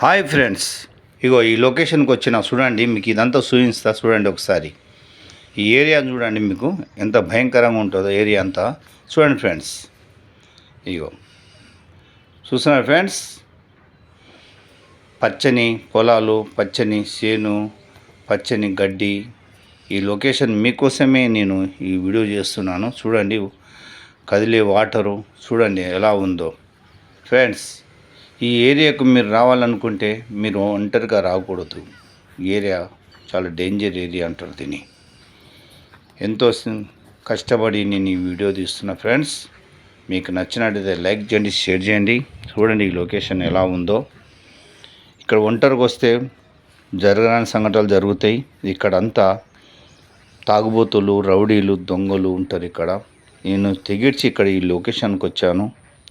Hi friends. ఇగో ఈ లొకేషన్కి వచ్చిన చూడండి మీకు ఇదంతా చూపిస్తా చూడండి ఒకసారి. ఈ ఏరియా చూడండి మీకు ఎంత భయంకరంగా ఉంటుందో ఏరియా అంతా. చూడండి ఫ్రెండ్స్. ఇగో. చూస్తున్నారు ఫ్రెండ్స్? పచ్చని పొలాలు పచ్చని చేను పచ్చని గడ్డి. ఈ లొకేషన్ మీకోసమే నేను ఈ వీడియో చేస్తున్నాను. చూడండి కదిలే వాటరు చూడండి ఎలా ఉందో. ఫ్రెండ్స్ ఈ ఏరియాకు మీరు రావాలనుకుంటే మీరు ఒంటరిగా రాకూడదు. ఏరియా చాలా డేంజర్ ఏరియా అంటారు దీన్ని. ఎంతో కష్టపడి నేను ఈ వీడియో తీస్తున్నా ఫ్రెండ్స్ మీకు నచ్చినట్టయితే లైక్ చేయండి షేర్ చేయండి. చూడండి ఈ లొకేషన్ ఎలా ఉందో. ఇక్కడ ఒంటరికి వస్తే జరగని సంఘటనలు జరుగుతాయి. ఇక్కడ అంతా తాగుబోతులు రౌడీలు దొంగలు ఉంటారు ఇక్కడ. నేను తెగిడ్చి ఇక్కడ ఈ లొకేషన్కి వచ్చాను.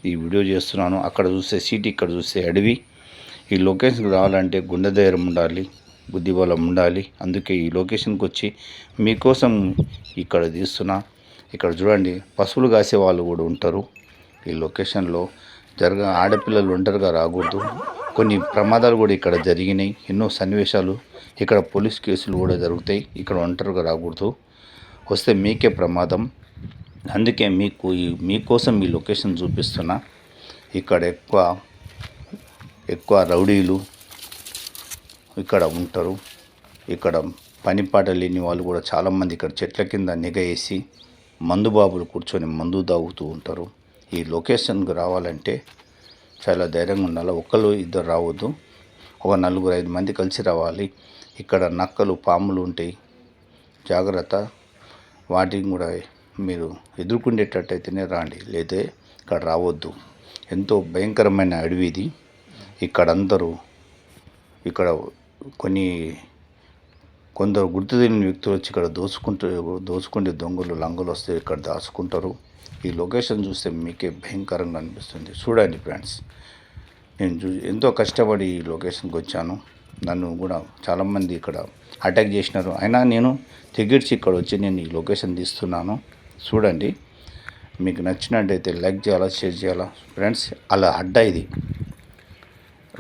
ఈ వీడియో చేస్తున్నాను. అక్కడ చూస్తే సిటీ ఇక్కడ చూస్తే అడవి. ఈ లొకేషన్కి రావాలంటే గుండె ధైర్యం ఉండాలి బుద్ధిబలం ఉండాలి. అందుకే ఈ లొకేషన్కి వచ్చి మీకోసం ఇక్కడ తీస్తున్నా. ఇక్కడ చూడండి పశువులు కాసే వాళ్ళు కూడా ఉంటారు. ఈ లొకేషన్లో జరగ ఆడపిల్లలు ఒంటరిగా రాకూడదు. కొన్ని ప్రమాదాలు కూడా ఇక్కడ జరిగినాయి. ఎన్నో సన్నివేశాలు ఇక్కడ పోలీస్ కేసులు కూడా జరుగుతాయి. ఇక్కడ ఒంటరిగా రాకూడదు. వస్తే మీకే ప్రమాదం. అందుకే మీకు ఈ మీకోసం ఈ లొకేషన్ చూపిస్తున్నా. ఇక్కడ ఎక్కువ ఎక్కువ రౌడీలు ఇక్కడ ఉంటారు. ఇక్కడ పని పాట లేని వాళ్ళు కూడా చాలామంది ఇక్కడ చెట్ల కింద నిగ వేసి మందు బాబులు కూర్చొని మందు తాగుతూ ఉంటారు. ఈ లొకేషన్కి రావాలంటే చాలా ధైర్యంగా ఉండాలి. ఒకళ్ళు ఇద్దరు రావద్దు. ఒక నలుగురు ఐదు మంది కలిసి రావాలి. ఇక్కడ నక్కలు పాములు ఉంటాయి. జాగ్రత్త. వాటిని కూడా మీరు ఎదుర్కొనేటట్టయితేనే రాండి. లేదా ఇక్కడ రావద్దు. ఎంతో భయంకరమైన అడవి ఇది. ఇక్కడ అందరూ ఇక్కడ కొన్ని కొందరు గుర్తు తెలియని వ్యక్తులు వచ్చి ఇక్కడ దోచుకుంటూ దోచుకుంటే దొంగలు లంగలు వస్తే ఇక్కడ దాచుకుంటారు. ఈ లొకేషన్ చూస్తే మీకే భయంకరంగా అనిపిస్తుంది. చూడండి ఫ్రెండ్స్ నేను చూ ఎంతో కష్టపడి ఈ లొకేషన్కి వచ్చాను. నన్ను కూడా చాలామంది ఇక్కడ అటాక్ చేసినారు. అయినా నేను తెగిడ్చి ఇక్కడ వచ్చి నేను ఈ లొకేషన్ తీస్తున్నాను. చూడండి. మీకు నచ్చినట్టయితే లైక్ చేయాలా షేర్ చేయాలా? ఫ్రెండ్స్ అలా అడ్డ ఇది.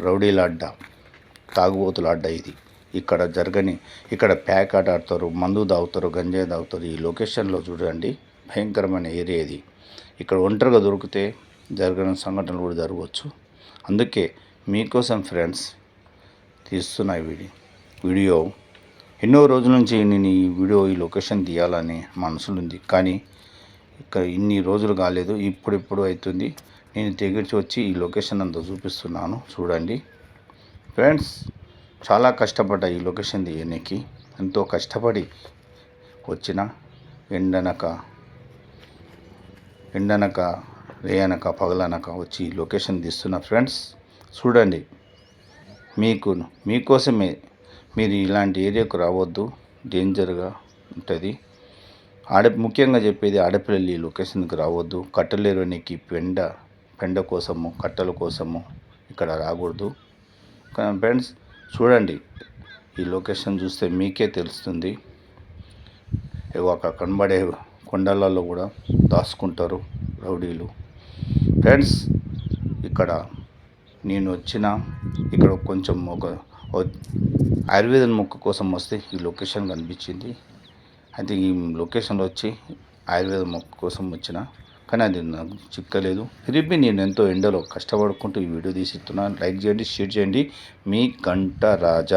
రౌడీల అడ్డ. తాగుబోతుల అడ్డ ఇది. ఇక్కడ జరగని ఇక్కడ ప్యాక్ ఆట ఆడతారు మందు తాగుతారు గంజాయి తాగుతారు. ఈ లొకేషన్లో చూడండి. భయంకరమైన ఏరియా ఇది. ఇక్కడ ఒంటరిగా దొరికితే జరగని సంఘటనలు కూడా జరగవచ్చు. అందుకే మీకోసం ఫ్రెండ్స్ తీస్తున్న వీడియో. వీడియో ఎన్నో రోజుల నుంచి నేను ఈ వీడియో ఈ లొకేషన్ తీయాలని మనసులో ఉంది కానీ ఇక్కడ ఇన్ని రోజులు కాలేదు ఇప్పుడిప్పుడు అవుతుంది నేను తెగిర్చి వచ్చి ఈ లొకేషన్ అంతా చూపిస్తున్నాను. చూడండి. ఫ్రెండ్స్ చాలా కష్టపడ్డా ఈ లొకేషన్ తీయడానికి ఎంతో కష్టపడి వచ్చిన ఎండనక ఎండనక రేయనక పగలనక వచ్చి ఈ లొకేషన్ తీస్తున్న ఫ్రెండ్స్ చూడండి. మీకు మీకోసమే మీరు ఇలాంటి ఏరియాకు రావద్దు. డేంజర్గా ఉంటుంది. ఆడ ముఖ్యంగా చెప్పేది ఆడపిల్లలు ఈ లొకేషన్కి రావద్దు. కట్టలేరునికి పెండ పెండ కోసము కట్టెల కోసము ఇక్కడ రాకూడదు. ఫ్రెండ్స్ చూడండి. ఈ లొకేషన్ చూస్తే మీకే తెలుస్తుంది. ఒక కనబడే కొండలలో కూడా దాచుకుంటారు రౌడీలు. ఫ్రెండ్స్ ఇక్కడ నేను వచ్చిన ఇక్కడ కొంచెం ఒక ఆయుర్వేదం మొక్క కోసం వస్తే ఈ లొకేషన్ కనిపించింది. అయితే ఈ లొకేషన్లో వచ్చి ఆయుర్వేద మొక్క కోసం వచ్చిన కానీ అది నాకు చిక్కలేదు. తిరిగి నేను ఎంతో ఎండలో కష్టపడుకుంటూ ఈ వీడియో తీసిస్తున్నాను లైక్ చేయండి షేర్ చేయండి. మీ గంట రాజా.